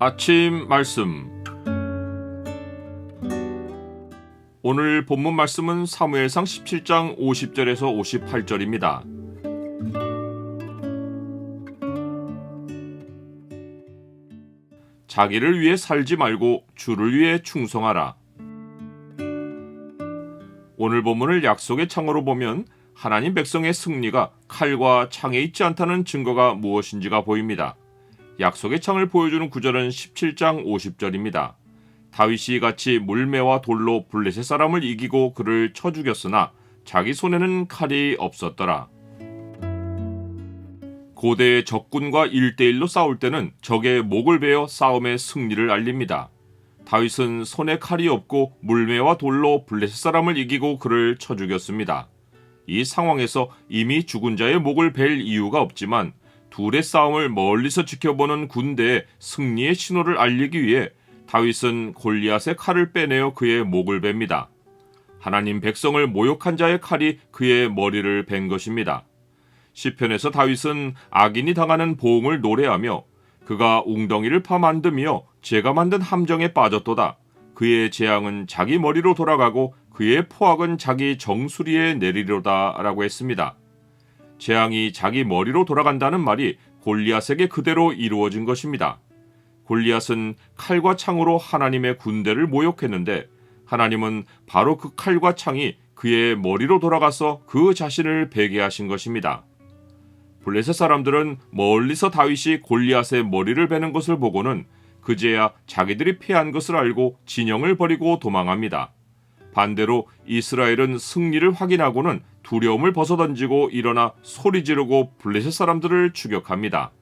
아침 말씀 오늘 본문 말씀은 사무엘상 17장 50절에서 58절입니다. 자기를 위해 살지 말고 주를 위해 충성하라. 오늘 본문을 약속의 창으로 보면 하나님 백성의 승리가 칼과 창에 있지 않다는 증거가 무엇인지가 보입니다. 약속의 창을 보여주는 구절은 17장 50절입니다. 다윗이 같이 물매와 돌로 블레셋 사람을 이기고 그를 쳐 죽였으나 자기 손에는 칼이 없었더라. 고대의 적군과 1대1로 싸울 때는 적의 목을 베어 싸움의 승리를 알립니다. 다윗은 손에 칼이 없고 물매와 돌로 블레셋 사람을 이기고 그를 쳐 죽였습니다. 이 상황에서 이미 죽은 자의 목을 벨 이유가 없지만 둘의 싸움을 멀리서 지켜보는 군대의 승리의 신호를 알리기 위해 다윗은 골리앗의 칼을 빼내어 그의 목을 뱁니다. 하나님 백성을 모욕한 자의 칼이 그의 머리를 벤 것입니다. 시편에서 다윗은 악인이 당하는 보응을 노래하며 그가 웅덩이를 파 만드며 제가 만든 함정에 빠졌도다. 그의 재앙은 자기 머리로 돌아가고 그의 포악은 자기 정수리에 내리로다라고 했습니다. 재앙이 자기 머리로 돌아간다는 말이 골리앗에게 그대로 이루어진 것입니다. 골리앗은 칼과 창으로 하나님의 군대를 모욕했는데 하나님은 바로 그 칼과 창이 그의 머리로 돌아가서 그 자신을 베게 하신 것입니다. 블레셋 사람들은 멀리서 다윗이 골리앗의 머리를 베는 것을 보고는 그제야 자기들이 패한 것을 알고 진영을 버리고 도망합니다. 반대로 이스라엘은 승리를 확인하고는 두려움을 벗어던지고 일어나 소리 지르고 블레셋 사람들을 추격합니다.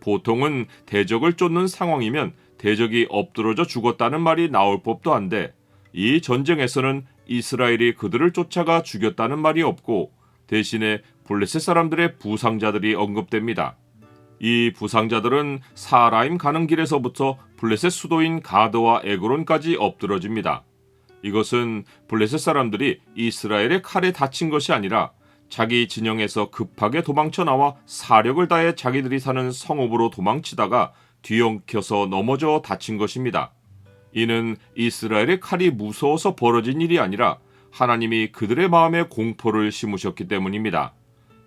보통은 대적을 쫓는 상황이면 대적이 엎드러져 죽었다는 말이 나올 법도 한데 이 전쟁에서는 이스라엘이 그들을 쫓아가 죽였다는 말이 없고 대신에 블레셋 사람들의 부상자들이 언급됩니다. 이 부상자들은 사라임 가는 길에서부터 블레셋 수도인 가드와 에그론까지 엎드러집니다. 이것은 블레셋 사람들이 이스라엘의 칼에 다친 것이 아니라 자기 진영에서 급하게 도망쳐 나와 사력을 다해 자기들이 사는 성읍으로 도망치다가 뒤엉켜서 넘어져 다친 것입니다. 이는 이스라엘의 칼이 무서워서 벌어진 일이 아니라 하나님이 그들의 마음에 공포를 심으셨기 때문입니다.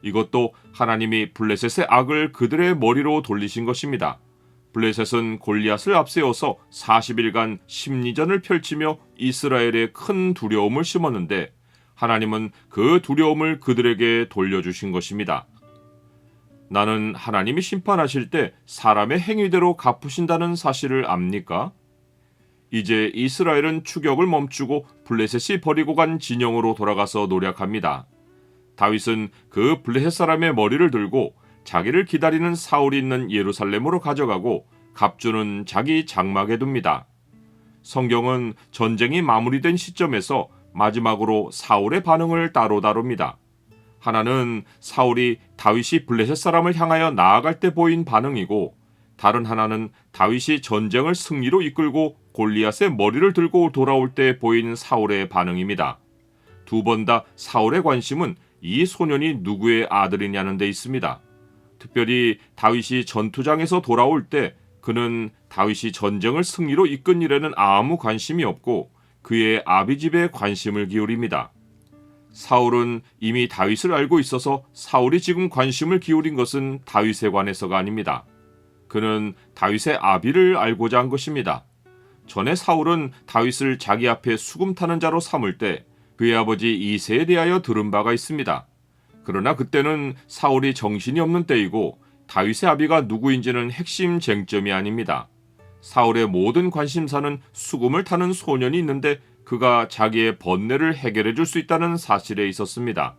이것도 하나님이 블레셋의 악을 그들의 머리로 돌리신 것입니다. 블레셋은 골리앗을 앞세워서 40일간 심리전을 펼치며 이스라엘에 큰 두려움을 심었는데 하나님은 그 두려움을 그들에게 돌려주신 것입니다. 나는 하나님이 심판하실 때 사람의 행위대로 갚으신다는 사실을 압니까? 이제 이스라엘은 추격을 멈추고 블레셋이 버리고 간 진영으로 돌아가서 노력합니다. 다윗은 그 블레셋 사람의 머리를 들고 자기를 기다리는 사울이 있는 예루살렘으로 가져가고 갑주는 자기 장막에 둡니다. 성경은 전쟁이 마무리된 시점에서 마지막으로 사울의 반응을 따로 다룹니다. 하나는 사울이 다윗이 블레셋 사람을 향하여 나아갈 때 보인 반응이고 다른 하나는 다윗이 전쟁을 승리로 이끌고 골리앗의 머리를 들고 돌아올 때 보인 사울의 반응입니다. 두 번 다 사울의 관심은 이 소년이 누구의 아들이냐는 데 있습니다. 특별히 다윗이 전투장에서 돌아올 때 그는 다윗이 전쟁을 승리로 이끈 일에는 아무 관심이 없고 그의 아비집에 관심을 기울입니다. 사울은 이미 다윗을 알고 있어서 사울이 지금 관심을 기울인 것은 다윗에 관해서가 아닙니다. 그는 다윗의 아비를 알고자 한 것입니다. 전에 사울은 다윗을 자기 앞에 수금 타는 자로 삼을 때 그의 아버지 이세에 대하여 들은 바가 있습니다. 그러나 그때는 사울이 정신이 없는 때이고 다윗의 아비가 누구인지는 핵심 쟁점이 아닙니다. 사울의 모든 관심사는 수금을 타는 소년이 있는데 그가 자기의 번뇌를 해결해 줄 수 있다는 사실에 있었습니다.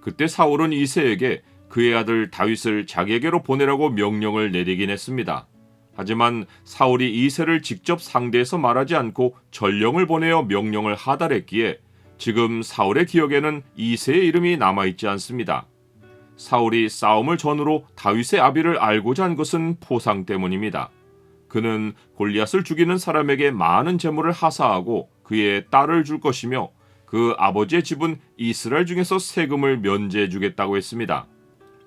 그때 사울은 이세에게 그의 아들 다윗을 자기에게로 보내라고 명령을 내리긴 했습니다. 하지만 사울이 이세를 직접 상대해서 말하지 않고 전령을 보내어 명령을 하달했기에 지금 사울의 기억에는 이세의 이름이 남아있지 않습니다. 사울이 싸움을 전후로 다윗의 아비를 알고자 한 것은 포상 때문입니다. 그는 골리앗을 죽이는 사람에게 많은 재물을 하사하고 그의 딸을 줄 것이며 그 아버지의 집은 이스라엘 중에서 세금을 면제해 주겠다고 했습니다.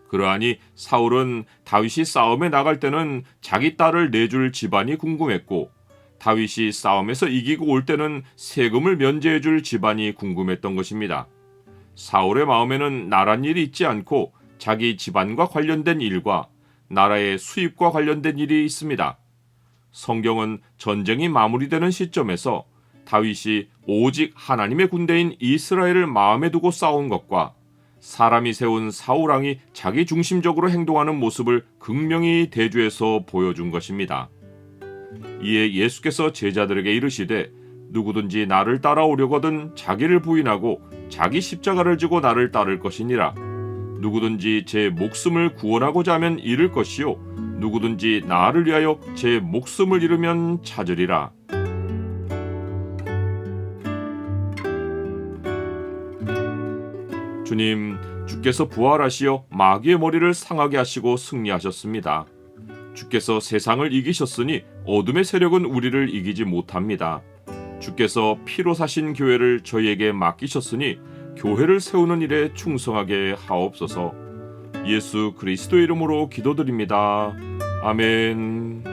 그러하니 사울은 다윗이 싸움에 나갈 때는 자기 딸을 내줄 집안이 궁금했고 다윗이 싸움에서 이기고 올 때는 세금을 면제해 줄 집안이 궁금했던 것입니다. 사울의 마음에는 나란 일이 있지 않고 자기 집안과 관련된 일과 나라의 수입과 관련된 일이 있습니다. 성경은 전쟁이 마무리되는 시점에서 다윗이 오직 하나님의 군대인 이스라엘을 마음에 두고 싸운 것과 사람이 세운 사울왕이 자기 중심적으로 행동하는 모습을 극명히 대주해서 보여준 것입니다. 이에 예수께서 제자들에게 이르시되 누구든지 나를 따라오려거든 자기를 부인하고 자기 십자가를 지고 나를 따를 것이니라. 누구든지 제 목숨을 구원하고자 하면 잃을 것이요 누구든지 나를 위하여 제 목숨을 잃으면 찾으리라. 주님, 주께서 부활하시어 마귀의 머리를 상하게 하시고 승리하셨습니다. 주께서 세상을 이기셨으니 어둠의 세력은 우리를 이기지 못합니다. 주께서 피로 사신 교회를 저희에게 맡기셨으니 교회를 세우는 일에 충성하게 하옵소서. 예수 그리스도 이름으로 기도드립니다. 아멘.